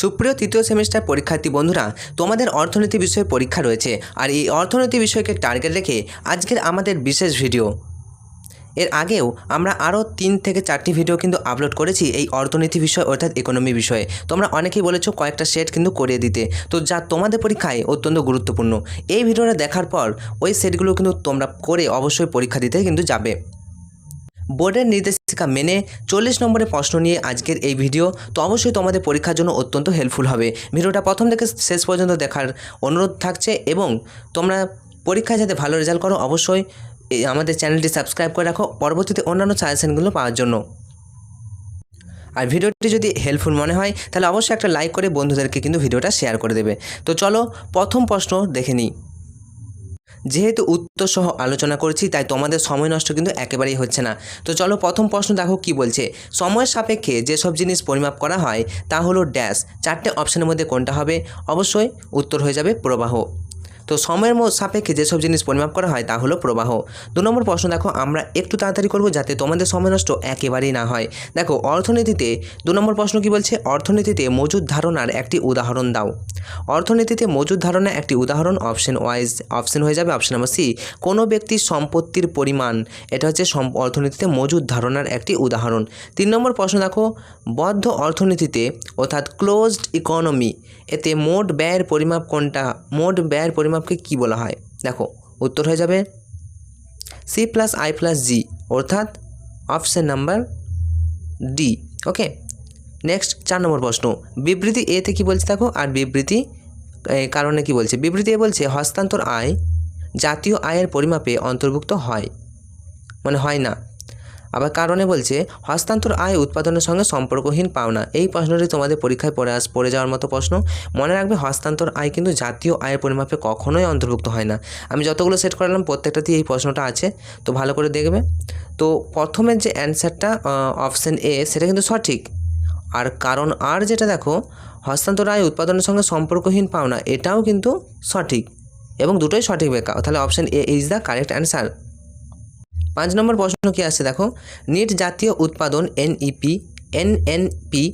সুপ্রিয় তৃতীয় সেমিস্টার পরীক্ষার্থী বন্ধুরা, তোমাদের অর্থনীতি বিষয়ে পরীক্ষা রয়েছে, আর এই অর্থনীতি বিষয়কে টার্গেট রেখে আজকের আমাদের বিশেষ ভিডিও এর আগেও আমরা আরও তিন থেকে চারটি ভিডিও কিন্তু আপলোড করেছি এই অর্থনীতি বিষয় অর্থাৎ ইকোনমি বিষয়ে। তোমরা অনেকেই বলেছ কয়েকটা সেট কিন্তু করিয়ে দিতে। তো যা তোমাদের পরীক্ষায় অত্যন্ত গুরুত্বপূর্ণ। এই ভিডিওটা দেখার পর ওই সেটগুলো কিন্তু তোমরা করে অবশ্যই পরীক্ষা দিতে কিন্তু যাবে। বোর্ডের নির্দেশিকা মেনে চল্লিশ নম্বরের প্রশ্ন নিয়ে আজকের এই ভিডিও। তো অবশ্যই তোমাদের পরীক্ষার জন্য অত্যন্ত হেল্পফুল হবে। ভিডিওটা প্রথম থেকে শেষ পর্যন্ত দেখার অনুরোধ থাকছে এবং তোমরা পরীক্ষায় যাতে ভালো রেজাল্ট করো, অবশ্যই আমাদের চ্যানেলটি সাবস্ক্রাইব করে রাখো, পরবর্তীতে অন্যান্য সাজেশনগুলো পাওয়ার জন্য। আর ভিডিওটি যদি হেল্পফুল মনে হয়, তাহলে অবশ্যই একটা লাইক করে বন্ধুদেরকে কিন্তু ভিডিওটা শেয়ার করে দেবে। তো চলো প্রথম প্রশ্ন দেখে নিই। যেহেতু উত্তর সহ আলোচনা করছি, তাই তোমাদের সময় নষ্ট কিন্তু একেবারেই হচ্ছে না। তো চলো প্রথম প্রশ্ন দেখো কি বলছে। সময়ের সাপেক্ষে যেসব জিনিস পরিমাপ করা হয়, তা হলো ড্যাশ চারটে অপশানের মধ্যে কোনটা হবে? অবশ্যই উত্তর হয়ে যাবে প্রবাহ। তো সময়ের সাপেক্ষে যেসব জিনিস পরিমাপ করা হয় তা হলো প্রবাহ। দু নম্বর প্রশ্ন, দেখো, আমরা একটু তাড়াতাড়ি করব যাতে তোমাদের সময় নষ্ট একেবারেই না হয়। দেখো, অর্থনীতিতে, দু নম্বর প্রশ্ন কি বলছে? অর্থনীতিতে মজুদ ধারণার একটি উদাহরণ দাও। অর্থনীতিতে মজুদ ধারণা একটি উদাহরণ অপশন ওয়াইজ অপশন হয়ে যাবে অপশন নাম্বার সি কোনো ব্যক্তির সম্পত্তির পরিমাণ, এটা হচ্ছে অর্থনীতিতে মজুদ ধারণার একটি উদাহরণ। তিন নম্বর প্রশ্ন, দেখো, বদ্ধ অর্থনীতিতে, অর্থাৎ ক্লোজড ইকোনমি এতে মোট ব্যয়ের পরিমাপ কোনটা? মোট ব্যয়ের পরিমাপকে কি বলা হয়? দেখো, উত্তর হয়ে যাবে C plus I plus G অর্থাৎ option number D okay next চার নম্বর প্রশ্ন। বিবৃতি এতে কি বলছে দেখো? আর বিবৃতি কারণে কি বলছে? বিবৃতি এ বলছে, হস্তান্তর আয় জাতীয় আয়ের পরিমাপে অন্তর্ভুক্ত হয়। মানে হয় না। আবার কারণে বলছে, হস্তান্তর আয় উৎপাদনের সঙ্গে সম্পর্কহীন পাওনা। এই প্রশ্নটি তোমাদের পরীক্ষায় পড়ে আস, পড়ে যাওয়ার মতো প্রশ্ন। মনে রাখবে, হস্তান্তর আয় কিন্তু জাতীয় আয়ের পরিমাপে কখনোই অন্তর্ভুক্ত হয় না। আমি যতগুলো সেট করালাম, প্রত্যেকটাতেই এই প্রশ্নটা আছে। তো ভালো করে দেখবে। তো প্রথমের যে অ্যান্সারটা অপশান এ, সেটা কিন্তু সঠিক। আর কারণ আর যেটা দেখো, হস্তান্তর আয় উৎপাদনের সঙ্গে সম্পর্কহীন পাওনা, এটাও কিন্তু সঠিক। এবং দুটোই সঠিক বেকা তাহলে option A is the correct answer পাঁচ নম্বর প্রশ্ন কি আছে? দেখো, নিট জাতীয় উৎপাদন এনইপি এনএনপি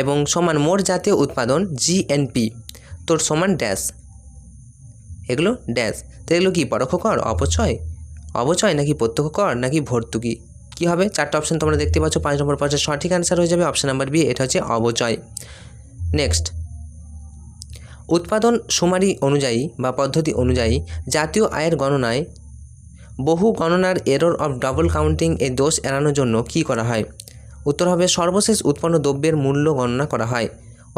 এবং সমান মোট জাতীয় উৎপাদন জিএনপি তোর সমান ড্যাশ এগুলো ড্যাশ তো এগুলো কি, পরোক্ষ কর, অপচয়? অবচয় নাকি প্রত্যক্ষ কর, নাকি ভর্তুকি? কি হবে? চারটা অপশন তোমরা দেখতে পাচ্ছ, পাঁচ নম্বর প্রশ্নের সঠিক অ্যান্সার হয়ে যাবে অপশন নাম্বার বি এটা হচ্ছে অবচয় নেক্সট উৎপাদন সুমারি অনুযায়ী বা পদ্ধতি অনুযায়ী জাতীয় আয়ের গণনায় বহু গণনার এরর অফ ডাবল কাউন্টিং এর দোষ এড়ানোর জন্য কি করা হয়? উত্তর হবে সর্বশেষ উৎপন্ন দ্রব্যের মূল্য গণনা করা হয়।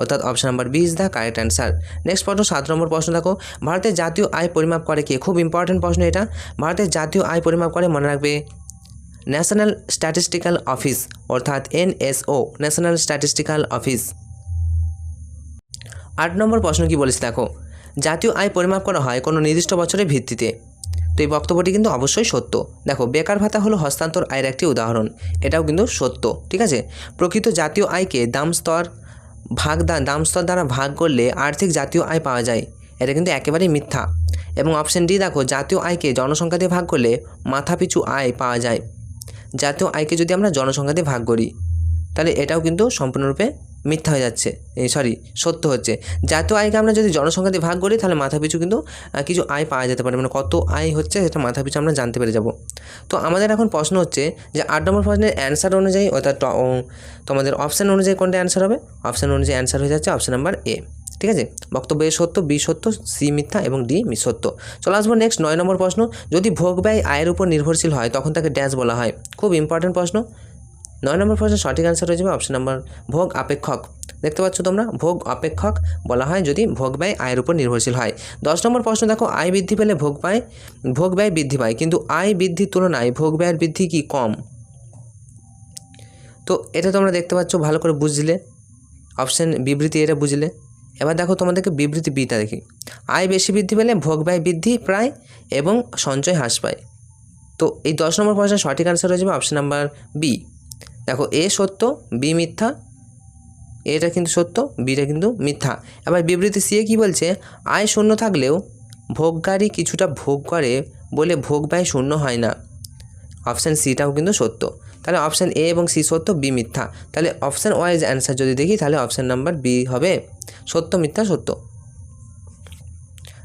অর্থাৎ option number B is the correct answer next প্রশ্ন, সাত নম্বর প্রশ্ন দেখো। ভারতের জাতীয় আয় পরিমাপ করে কে? খুব ইম্পর্টেন্ট প্রশ্ন এটা। ভারতের জাতীয় আয় পরিমাপ করে মনে রাখবে ন্যাশনাল স্ট্যাটিস্টিক্যাল অফিস অর্থাৎ এনএসও ন্যাশনাল স্ট্যাটিস্টিক্যাল অফিস আট নম্বর প্রশ্ন কি বলেছে দেখো? জাতীয় আয় পরিমাপ করা হয় কোনো নির্দিষ্ট বছরের ভিত্তিতে। তো এই বক্তব্যটি কিন্তু অবশ্যই সত্য। দেখো, বেকার ভাতা হলো হস্তান্তর আয়ের একটি উদাহরণ। এটাও কিন্তু সত্য, ঠিক আছে? প্রকৃত জাতীয় আয়কে দাম স্তর ভাগ দাম স্তর দ্বারা ভাগ করলে আর্থিক জাতীয় আয় পাওয়া যায়। এটা কিন্তু একেবারেই মিথ্যা। এবং অপশন ডি দেখো, জাতীয় আয়কে জনসংখ্যা দিয়ে ভাগ করলে মাথাপিছু আয় পাওয়া যায়। জাতীয় আয়কে যদি আমরা জনসংখ্যা দিয়ে ভাগ করি তাহলে এটাও কিন্তু সম্পূর্ণরূপে মিথ্যা হয়ে যাচ্ছে। সরি সত্য হচ্ছে। জাতীয় আয়কে আমরা যদি জনসংখ্যা দিয়ে ভাগ করি, তাহলে মাথাপিছু কিন্তু কিছু আয় পাওয়া যেতে পারে। মানে কত আয় হচ্ছে সেটা মাথাপিছু আমরা জানতে পেরে যাব। তো আমাদের এখন প্রশ্ন হচ্ছে যে আট নম্বর প্রশ্নের অ্যান্সার অনুযায়ী, অর্থাৎ তোমাদের অপশান অনুযায়ী কোনটা অ্যান্সার হবে? অপশান অনুযায়ী অ্যান্সার হয়ে যাচ্ছে অপশান নাম্বার এ ঠিক আছে? বক্তব্য এ সত্য বি সত্য সি মিথ্যা এবং ডি মি সত্য চলে আসব নেক্সট নয় নম্বর প্রশ্ন। যদি ভোগ ব্যয় আয়ের উপর নির্ভরশীল হয়, তখন তাকে ড্যাশ বলা হয়। খুব ইম্পর্ট্যান্ট প্রশ্ন। নয় নম্বর প্রশ্নের সঠিক অ্যান্সার হয়ে যাবে অপশন নাম্বার ভোগ আপেক্ষক। দেখতে পাচ্ছ তোমরা, ভোগ অপেক্ষক বলা হয় যদি ভোগ ব্যয় আয়ের উপর নির্ভরশীল হয়। দশ নম্বর প্রশ্ন দেখো, আয় বৃদ্ধি পেলে ভোগ ব্যয় ভোগ ব্যয় বৃদ্ধি পায়, কিন্তু আয় বৃদ্ধির তুলনায় ভোগ ব্যয়ের বৃদ্ধি কি কম? তো এটা তোমরা দেখতে পাচ্ছ, ভালো করে বুঝলে। অপশন বিবৃতি এটা বুঝলে। এবার দেখো তোমাদেরকে বিবৃতি বিটা দেখি। আয় বেশি বৃদ্ধি পেলে ভোগ ব্যয় বৃদ্ধি প্রায় এবং সঞ্চয় হ্রাস পায়। তো এই দশ নম্বর প্রশ্নের সঠিক অ্যান্সার হয়ে যাবে অপশন নাম্বার বি দেখো, এ সত্য, বি মিথ্যা, এটা কিন্তু সত্য, বিটা কিন্তু মিথ্যা। এবার বিবৃতি সিএ কি বলছে? আয় শূন্য থাকলেও ভোগকারী কিছুটা ভোগ করে বলে ভোগ ব্যয় শূন্য হয় না। অপশান সিটাও কিন্তু সত্য। তাহলে অপশান এ এবং সি সত্য, বি মিথ্যা। তাহলে অপশান ওয়াইজ অ্যান্সার যদি দেখি, তাহলে অপশান নাম্বার বি হবে। সত্য, মিথ্যা, সত্য।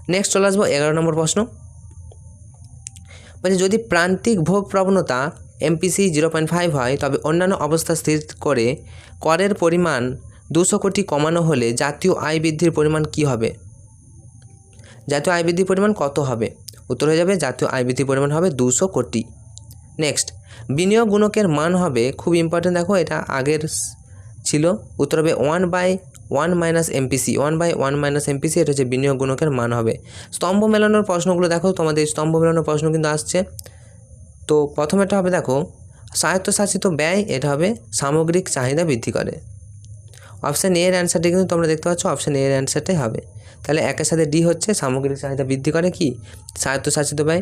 নেক্সট চলে আসব, এগারো নম্বর প্রশ্ন। বলছে, যদি প্রান্তিক ভোগ প্রবণতা এমপিসি জিরো পয়েন্ট ফাইভ হয়, তবে অন্যান্য অবস্থা স্থির করে, করের পরিমাণ দুশো কোটি কমানো হলে জাতীয় আয় বৃদ্ধির পরিমাণ কি হবে? জাতীয় আয় বৃদ্ধির পরিমাণ কত হবে? উত্তর হয়ে যাবে, জাতীয় আয় বৃদ্ধির পরিমাণ হবে দুশো কোটি। নেক্সট বিনিয়োগ গুণকের মান হবে, খুব ইম্পর্টেন্ট দেখো, এটা আগের ছিল। উত্তর হবে one by one minus MPC one by one minus MPC এটা হচ্ছে বিনিয়োগ গুণকের মান হবে। স্তম্ভ মেলানোর প্রশ্নগুলো দেখো, তোমাদের স্তম্ভ মেলানোর প্রশ্ন কিন্তু আসছে। তো প্রথমেটা হবে, দেখো, স্বায়ত্তশাসিত ব্যয়, এটা হবে সামগ্রিক চাহিদা বৃদ্ধি করে। অপশান এর অ্যান্সারটি কিন্তু তোমরা দেখতে পাচ্ছ অপশান এর অ্যান্সারটাই হবে। তাহলে একের সাথে ডি হচ্ছে, সামগ্রিক চাহিদা বৃদ্ধি করে কি? স্বায়ত্তশাসিত ব্যয়।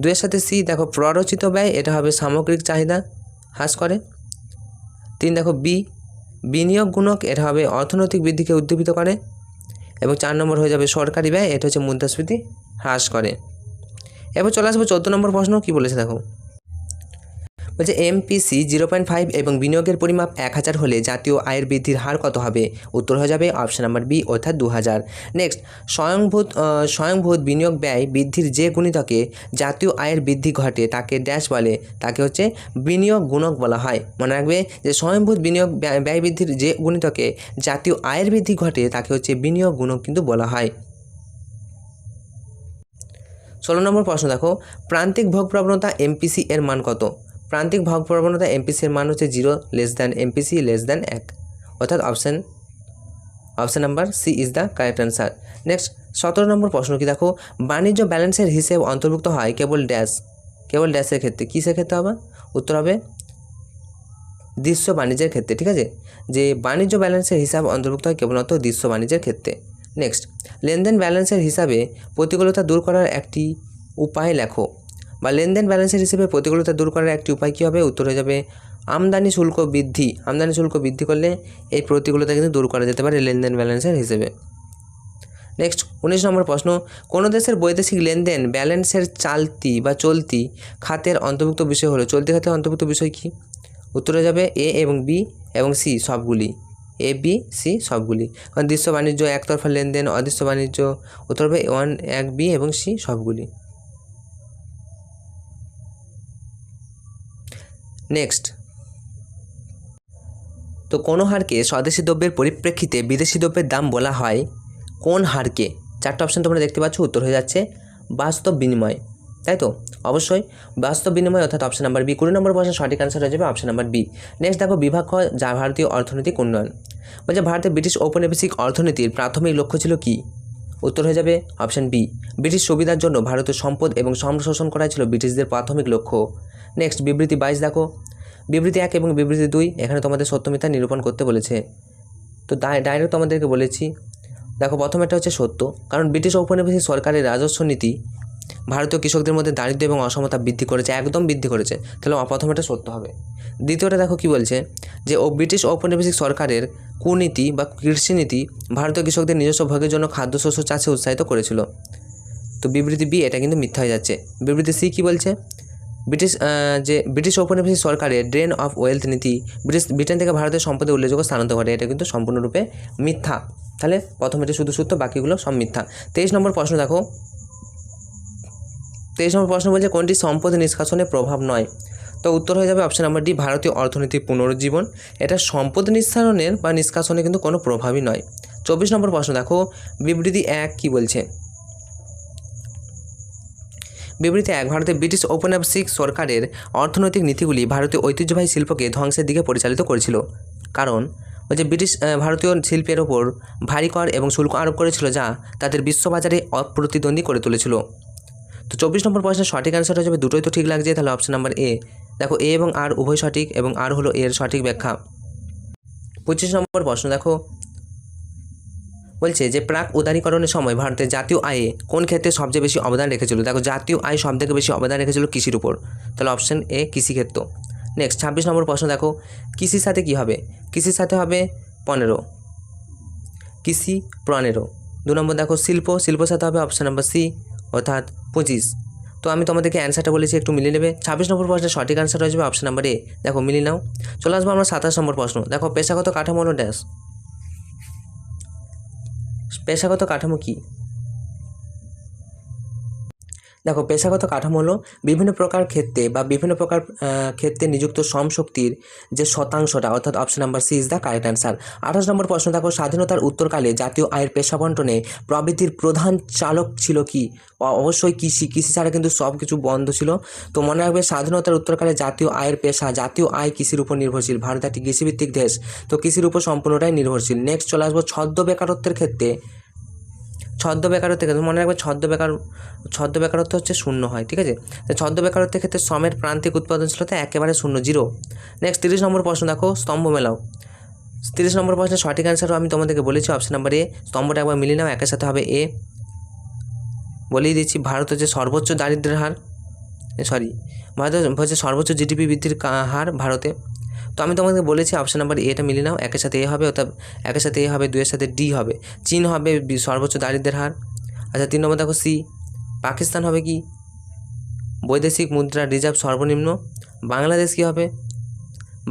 দুয়ের সাথে সি দেখো, প্ররোচিত ব্যয়, এটা হবে সামগ্রিক চাহিদা হ্রাস করে। তিন, দেখো বি বিনিয়োগ গুণক, এটা হবে অর্থনৈতিক বৃদ্ধিকে উদ্দীপিত করে। এবং চার নম্বর হয়ে যাবে সরকারি ব্যয়, এটা হচ্ছে মুদ্রাস্ফীতি হ্রাস করে। এবার চলে আসব চোদ্দ নম্বর প্রশ্ন, কী বলেছে দেখো? বলছে এমপিসি জিরো পয়েন্ট ফাইভ এবং বিনিয়োগের পরিমাপ এক হাজার হলে জাতীয় আয়ের বৃদ্ধির হার কত হবে? উত্তর হয়ে যাবে অপশন নাম্বার বি অর্থাৎ দু হাজার। নেক্সট স্বয়ংভূত স্বয়ংভূত বিনিয়োগ ব্যয় বৃদ্ধির যে গুণিতকে জাতীয় আয়ের বৃদ্ধি ঘটে তাকে ড্যাশ বলে, তাকে হচ্ছে বিনিয়োগ গুণক বলা হয়। মনে রাখবে যে স্বয়ংভূত বিনিয়োগ ব্যয় বৃদ্ধির যে গুণিতকে জাতীয় আয়ের বৃদ্ধি ঘটে তাকে হচ্ছে বিনিয়োগ গুণক কিন্তু বলা হয়। ষোলো নম্বর প্রশ্ন দেখো, প্রান্তিক ভোগ প্রবণতা এমপিসি এর মান কত? প্রান্তিক ভোগ প্রবণতা এমপিসি এর মান হচ্ছে zero less than MPC less than এক। অর্থাৎ option option number C is the correct answer next সতেরো নম্বর প্রশ্ন কি দেখো, বাণিজ্য ব্যালেন্সের হিসেব অন্তর্ভুক্ত হয় কেবল ড্যাশ কেবল ড্যাশের ক্ষেত্রে, কিসের ক্ষেত্রে হবে? উত্তর হবে, দৃশ্য বাণিজ্যের ক্ষেত্রে, ঠিক আছে? যে বাণিজ্য ব্যালেন্সের হিসাব অন্তর্ভুক্ত হয় কেবলমাত্র দৃশ্য বাণিজ্যের ক্ষেত্রে। নেক্সট লেনদেন ব্যালেন্সের হিসাবে প্রতিকূলতা দূর করার একটি উপায় লেখো। বা লেনদেন ব্যালেন্সের হিসেবে প্রতিকূলতা দূর করার একটি উপায় কী হবে? উত্তর হয়ে যাবে, আমদানি শুল্ক বৃদ্ধি। আমদানি শুল্ক বৃদ্ধি করলে এই প্রতিকূলতা কিন্তু দূর করা যেতে পারে লেনদেন ব্যালেন্সের হিসেবে। নেক্সট উনিশ নম্বর প্রশ্ন, কোনো দেশের বৈদেশিক লেনদেন ব্যালেন্সের চালতি বা চলতি খাতের অন্তর্ভুক্ত বিষয় হলো? চলতি খাতের অন্তর্ভুক্ত বিষয় কী? উত্তরে যাবে এ এবং বি এবং সি সবগুলি। এ বি সি সবগুলি। কারণ দৃশ্য বাণিজ্য একতরফা লেনদেন, অদৃশ্য বাণিজ্য উত্তর হবে ওয়ান এক বি এবং সি সবগুলি। নেক্সট তো কোনো হারকে স্বদেশি দ্রব্যের পরিপ্রেক্ষিতে বিদেশি দ্রব্যের দাম বলা হয়? কোন হারকে? চারটা অপশন তোমরা দেখতে পাচ্ছ, উত্তর হয়ে যাচ্ছে বাস্তব বিনিময়। তাই তো? অবশ্যই। বাস্তব বিনিময় অর্থাৎ অপশন নাম্বার বি কুড়ি নম্বর প্রশ্নের সঠিক অ্যান্সার হয়ে যাবে অপশন নাম্বার বি নেক্সট দেখো বিভাগ খ, যা ভারতীয় অর্থনৈতিক উন্নয়ন। বলছে ভারতের ব্রিটিশ ঔপনিবেশিক অর্থনীতির প্রাথমিক লক্ষ্য ছিল কি? উত্তর হয়ে যাবে অপশন বি ব্রিটিশ সুবিধার জন্য ভারতের সম্পদ এবং শ্রম শোষণ করাই ছিল ব্রিটিশদের প্রাথমিক লক্ষ্য। নেক্সট বিবৃতি বাইশ দেখো। বিবৃতি এক এবং বিবৃতি দুই এখানে তোমাদের সত্যমিথ্যা নিরূপণ করতে বলেছে। তো ডাইরেক্ট তোমাদেরকে বলেছি। দেখো প্রথম একটা হচ্ছে সত্য। কারণ ব্রিটিশ ঔপনিবেশিক সরকারের রাজস্ব নীতি ভারতীয় কৃষকদের মধ্যে দারিদ্র্য এবং অসমতা বৃদ্ধি করেছে, একদম বৃদ্ধি করেছে। তাহলে প্রথম এটা সত্য হবে। দ্বিতীয়টা দেখো কি বলছে, যে ও ব্রিটিশ ঔপনিবেশিক সরকারের কুনীতি বা কৃষিনীতি ভারতীয় কৃষকদের নিজস্ব ভোগের জন্য খাদ্যশস্য চাষে উৎসাহিত করেছিল। তো বিবৃতি বি, এটা কিন্তু মিথ্যা হয়ে যাচ্ছে। বিবৃতি সি কী বলছে, ব্রিটিশ যে ব্রিটিশ ঔপনিবেশিক সরকারের ড্রেন অফ ওয়েলথ নীতি ব্রিটিশ, ব্রিটেন থেকে ভারতের সম্পদে উল্লেখযোগ্য স্থানান্তর ঘটে। এটা কিন্তু সম্পূর্ণরূপে মিথ্যা। তাহলে প্রথম শুধু সত্য, বাকিগুলো সব মিথ্যা। তেইশ নম্বর প্রশ্ন দেখো তেইশ নম্বর প্রশ্ন বলছে, কোনটি সম্পদ নিষ্কাশনের প্রভাব নয়? তো উত্তর হয়ে যাবে অপশন নাম্বার ডি ভারতীয় অর্থনীতির পুনরুজ্জীবন। এটা সম্পদ নিঃসারণের বা নিষ্কাশনে কিন্তু কোনো প্রভাবই নয়। চব্বিশ নম্বর প্রশ্ন, দেখো, বিবৃতি এক কি বলছে? বিবৃতি এক, ভারতের ব্রিটিশ ঔপনিবেশিক সরকারের অর্থনৈতিক নীতিগুলি ভারতীয় ঐতিহ্যবাহী শিল্পকে ধ্বংসের দিকে পরিচালিত করেছিল। কারণ যে ব্রিটিশ ভারতীয় শিল্পের ওপর ভারী কর এবং শুল্ক আরোপ করেছিল যা তাদের বিশ্ববাজারে অপ্রতিদ্বন্দ্বী করে তুলেছিল। তো চব্বিশ নম্বর প্রশ্নের সঠিক অ্যান্সার হয়ে যাবে দুটোই তো ঠিক লাগছে, তাহলে অপশন নাম্বার এ দেখো এ এবং আর উভয় সঠিক এবং আর হলো এর সঠিক ব্যাখ্যা। পঁচিশ নম্বর প্রশ্ন, দেখো। বলছে যে, প্রাক উদারীকরণের সময় ভারতের জাতীয় আয়ে কোন ক্ষেত্রে সবচেয়ে বেশি অবদান রেখেছিল? দেখো, জাতীয় আয় সব থেকে বেশি অবদান রেখেছিল কৃষির উপর। তাহলে অপশন এ কৃষিক্ষেত্র। নেক্সট ছাব্বিশ নম্বর প্রশ্ন, দেখো। কৃষির সাথে কি হবে? কৃষির সাথে হবে পনেরো। কৃষি পনেরো। দু নম্বর, দেখো, শিল্প। শিল্পর সাথে হবে অপশন নাম্বার সি অর্থাৎ পঁচিশ। তো আমি তোমাদেরকে অ্যান্সারটা বলেছি, একটু মিলিয়ে নেবে। ছাব্বিশ নম্বর প্রশ্নের সঠিক অ্যান্সার হয়ে যাবে অপশন নাম্বার এ দেখো, মিলিয়ে নাও। চলে আসব আমরা সাতাশ নম্বর প্রশ্ন। দেখো, পেশাগত কাঠামো হলো ড্যাশ পেশাগত কাঠামো কী? দেখো, পেশাগত কাঠামো হলো বিভিন্ন প্রকার ক্ষেত্রে বা বিভিন্ন প্রকার ক্ষেত্রে নিযুক্ত শ্রম শক্তির যে শতাংশটা, অর্থাৎ option number C is the correct answer আঠাশ নম্বর প্রশ্ন, দেখো, স্বাধীনতার উত্তরকালে জাতীয় আয়ের পেশা বন্টনে প্রবৃদ্ধির প্রধান চালক ছিল কি? অবশ্যই কৃষি। কৃষি ছাড়া কিন্তু সব কিছু বন্ধ ছিল। তো মনে রাখবে, স্বাধীনতার উত্তরকালে জাতীয় আয়ের পেশা, জাতীয় আয় কৃষির উপর নির্ভরশীল। ভারত একটি কৃষিভিত্তিক দেশ। তো কৃষির উপর সম্পূর্ণটাই নির্ভরশীল। নেক্সট চলে আসব, ছদ্ম বেকারত্বের ক্ষেত্রে। ছদ্ম বেকারত্বের ক্ষেত্রে মনে রাখবে ছদ্ম বেকার ছদ্ম বেকারত্ব হচ্ছে শূন্য হয়, ঠিক আছে? ছদ্ম বেকারত্বের ক্ষেত্রে শ্রমের প্রান্তিক উৎপাদনশীলতা একেবারে শূন্য, জিরো। নেক্সট তিরিশ নম্বর প্রশ্ন দেখো, স্তম্ভ মেলাও। তিরিশ নম্বর প্রশ্নের সঠিক অ্যান্সারও আমি তোমাদেরকে বলেছি অপশন নাম্বার এ স্তম্ভটা একবার মিলিয়ে নাও, একের সাথে হবে এ বলেই দিচ্ছি, ভারত হচ্ছে সর্বোচ্চ দারিদ্র্যের হার সরি ভারত হচ্ছে সর্বোচ্চ জিডিপি বৃদ্ধির হার ভারতে। তো আমি তোমাকে বলেছি অপশন নাম্বার এটা মিলিয়ে নাও, একের সাথে এ হবে, অর্থাৎ একের সাথে এ হবে দুয়ের সাথে ডি হবে। চীন হবে সর্বোচ্চ দারিদ্র্যের হার। আচ্ছা তিন নম্বর দেখো সি পাকিস্তান হবে কি? বৈদেশিক মুদ্রা রিজার্ভ সর্বনিম্ন। বাংলাদেশ কি হবে?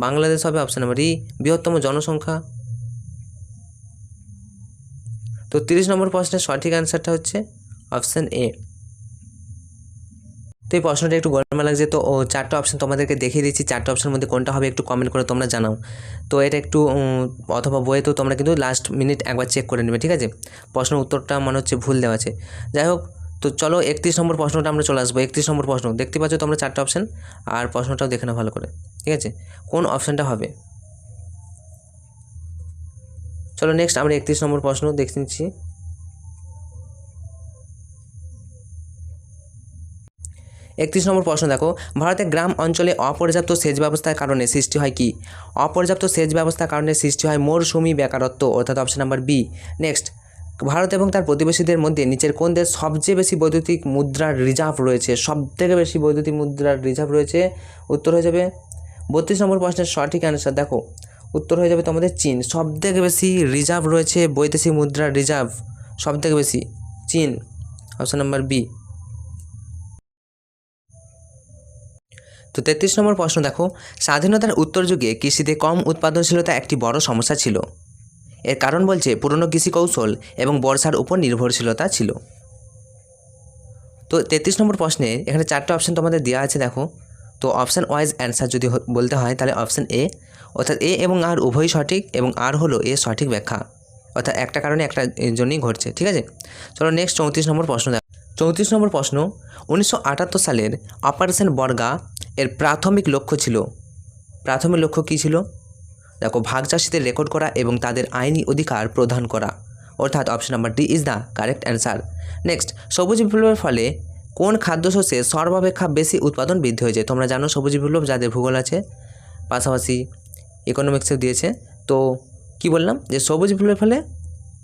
বাংলাদেশ হবে অপশন নাম্বার ই বৃহত্তম জনসংখ্যা। তো তিরিশ নম্বর প্রশ্নের সঠিক অ্যান্সারটা হচ্ছে অপশান এ তো এই প্রশ্নটা একটু গরমে লাগছে, তো চারটা অপশন তোমাদেরকে দেখিয়ে দিচ্ছি। চারটা অপশনের মধ্যে কোনটা হবে একটু কমেন্ট করে তোমরা জানাও। তো এটা একটু অথবা বইয়ে তো তোমরা কিন্তু লাস্ট মিনিট একবার চেক করে নেবে, ঠিক আছে? প্রশ্নের উত্তরটা মনে হচ্ছে ভুল দেওয়া আছে। যাই হোক, তো চলো একত্রিশ নম্বর প্রশ্নটা আমরা চলে আসব। একত্রিশ নম্বর প্রশ্ন, দেখতে পাচ্ছ তোমরা চারটা অপশন আর প্রশ্নটাও দেখে নাও ভালো করে, ঠিক আছে? কোন অপশানটা হবে? চলো নেক্সট আমরা একত্রিশ নম্বর প্রশ্ন দেখে নিচ্ছি। একত্রিশ নম্বর প্রশ্ন দেখো, ভারতের গ্রাম অঞ্চলে অপর্যাপ্ত সেচ ব্যবস্থার কারণে সৃষ্টি হয় কি? অপর্যাপ্ত সেচ ব্যবস্থার কারণে সৃষ্টি হয় মৌসুমি বেকারত্ব, অর্থাৎ option number B next Bharat এবং তার প্রতিবেশীদের মধ্যে নিচের কোন দেশ সবচেয়ে বেশি বৈদ্যুতিক মুদ্রার রিজার্ভ রয়েছে? সবথেকে বেশি বৈদ্যুতিক মুদ্রার রিজার্ভ রয়েছে, উত্তর হয়ে যাবে বত্রিশ নম্বর প্রশ্নের সঠিক অ্যান্সার দেখো, উত্তর হয়ে যাবে তোমাদের চীন। সবথেকে বেশি রিজার্ভ রয়েছে বৈদেশিক মুদ্রার রিজার্ভ সবথেকে বেশি, চীন। অপশন নাম্বার বি তো তেত্রিশ নম্বর প্রশ্ন দেখো, স্বাধীনতার উত্তর যুগে কৃষিতে কম উৎপাদনশীলতা একটি বড় সমস্যা ছিল। এর কারণ বলছে পুরনো কৃষি কৌশল এবং বর্ষার উপর নির্ভরশীলতা ছিল। তো তেত্রিশ নম্বর প্রশ্নে এখানে চারটে অপশান তোমাদের দেওয়া আছে দেখো। তো অপশান ওয়াইজ অ্যান্সার যদি বলতে হয় তাহলে অপশান এ অর্থাৎ এ এবং আর উভয়ই সঠিক এবং আর হলো এ সঠিক ব্যাখ্যা। অর্থাৎ একটা কারণে একটা জন্যই ঘটছে, ঠিক আছে? চলো নেক্সট চৌত্রিশ নম্বর প্রশ্ন চৌত্রিশ নম্বর প্রশ্ন, উনিশশো আটাত্তর সালের অপারেশন বর্গা এর প্রাথমিক লক্ষ্য ছিল। প্রাথমিক লক্ষ্য কী ছিল? দেখো, ভাগ চাষিদের রেকর্ড করা এবং তাদের আইনি অধিকার প্রদান করা। অর্থাৎ option number D is the correct answer next সবুজ বিপ্লবের ফলে কোন খাদ্যশস্যে সর্বাপেক্ষা বেশি উৎপাদন বৃদ্ধি হয়েছে? তোমরা জানো সবুজ বিপ্লব, যাদের ভূগোল আছে, পাশাপাশি ইকোনমিক্সেও দিয়েছে। তো কি বললাম? যে সবুজ বিপ্লবের ফলে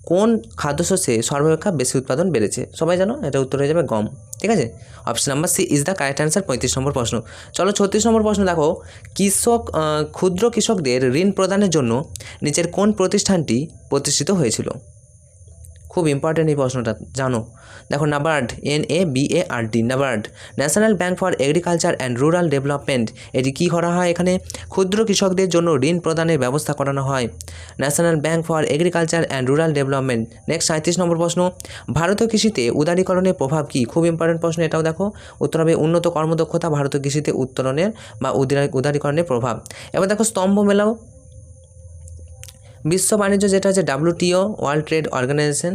কোন খাদ্যশস্যে সর্বাপেক্ষা বেশি উৎপাদন বেড়েছে? সবাই জানো? এটা উত্তর হয়ে যাবে গম। ঠিক আছে? Option number C is the correct answer পঁয়ত্রিশ নম্বর প্রশ্ন। চলো ছত্রিশ নম্বর প্রশ্ন দেখো। কৃষক ক্ষুদ্র কৃষকদের ঋণ প্রদানের জন্য নিচের কোন প্রতিষ্ঠানটি প্রতিষ্ঠিত হয়েছিল? খুব ইম্পর্টেন্ট এই প্রশ্নটা, জানো। দেখো NABARD N A B A R D NABARD national bank for agriculture and rural development এটি কী করা হয় এখানে? ক্ষুদ্র কৃষকদের জন্য ঋণ প্রদানের ব্যবস্থা করানো হয়। National bank for agriculture and rural development next সাঁত্রিশ নম্বর প্রশ্ন, ভারতীয় কৃষিতে উদারীকরণের প্রভাব কী? খুব ইম্পর্টেন্ট প্রশ্ন, এটাও দেখো। উত্তর হবে উন্নত কর্মদক্ষতা, ভারতীয় কৃষিতে উত্তরণের বা উদার- উদারীকরণের প্রভাব। এবার দেখো, স্তম্ভ মেলাও বিশ্ব বাণিজ্য যেটা আছে ডাব্লিউটিও ওয়ার্ল্ড ট্রেড অর্গানাইজেশন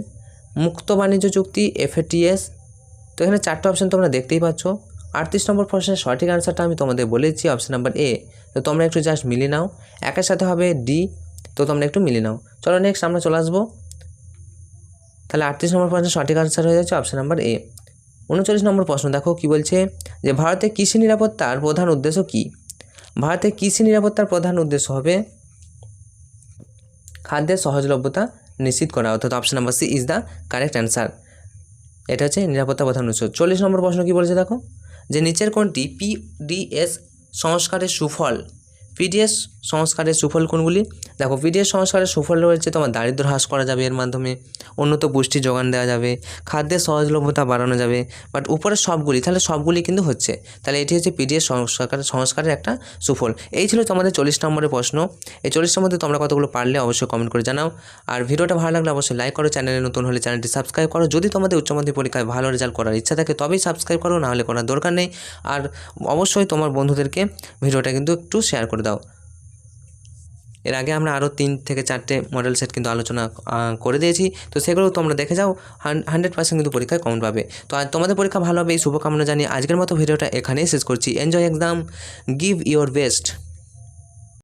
মুক্ত বাণিজ্য চুক্তি এফএটিএস তো এখানে চারটে অপশন তোমরা দেখতেই পাচ্ছ। আটত্রিশ নম্বর প্রশ্নের সঠিক আনসারটা আমি তোমাদের বলেছি অপশন নাম্বার এ তো তোমরা একটু জাস্ট মিলিয়ে নাও। একের সাথে হবে ডি তো তোমরা একটু মিলিয়ে নাও। চলো নেক্সট আমরা চলে আসব। তাহলে আটত্রিশ নম্বর প্রশ্নের সঠিক আনসার হয়ে যাচ্ছে অপশন নাম্বার এ উনচল্লিশ নম্বর প্রশ্ন দেখো, কি বলছে? যে ভারতে কৃষি নিরাপত্তার প্রধান উদ্দেশ্য কী? ভারতে কৃষি নিরাপত্তার প্রধান উদ্দেশ্য হবে খাদ্যের সহজলভ্যতা নিশ্চিত করা, অর্থাৎ option number C is the correct answer এটা হচ্ছে নিরাপত্তা প্রধান উৎস। চল্লিশ নম্বর প্রশ্ন কি বলেছে দেখো? যে নিচের কোনটি? পিডিএস সংস্কারের সুফল। পিডিএস সংস্কারের সুফল কোনগুলি? দেখো পিডিএফ সংস্কারের সুফল রয়েছে, তোমার দারিদ্র হ্রাস করা যাবে এর মাধ্যমে, উন্নত পুষ্টি যোগান দেওয়া যাবে, খাদ্যের সহজলভ্যতা বাড়ানো যাবে বাট উপরের সবগুলি, তাহলে সবগুলি কিন্তু হচ্ছে। তাহলে এটি হচ্ছে পিডিএফ সংস্কার, সংস্কারের একটা সুফল। এই ছিল তোমাদের চল্লিশ নম্বরের প্রশ্ন। এই চল্লিশ নম্বরে তোমরা কতগুলো পারলে অবশ্যই কমেন্ট করে জানাও। আর ভিডিওটা ভালো লাগলে অবশ্যই লাইক করো চ্যানেলে নতুন হলে চ্যানেলটি সাবস্ক্রাইব করো। যদি তোমাদের উচ্চ মাধ্যমিক পরীক্ষায় ভালো রেজাল্ট করার ইচ্ছা থাকে, তবেই সাবস্ক্রাইব করো, নাহলে করার দরকার নেই। আর অবশ্যই তোমার বন্ধুদেরকে ভিডিওটা কিন্তু একটু শেয়ার করে দাও। এর আগে আমরা আরও তিন থেকে চারটে মডেল সেট কিন্তু আলোচনা করে দিয়েছি। তো সেগুলো তোমরা দেখে যাও হান্ড্রেড পার্সেন্ট কিন্তু পরীক্ষায় কমন পাবে। তো আর তোমাদের পরীক্ষা ভালো হবে, এই শুভকামনা জানিয়ে আজকের মতো ভিডিওটা এখানেই শেষ করছি। এনজয় একদম গিভ ইওর বেস্ট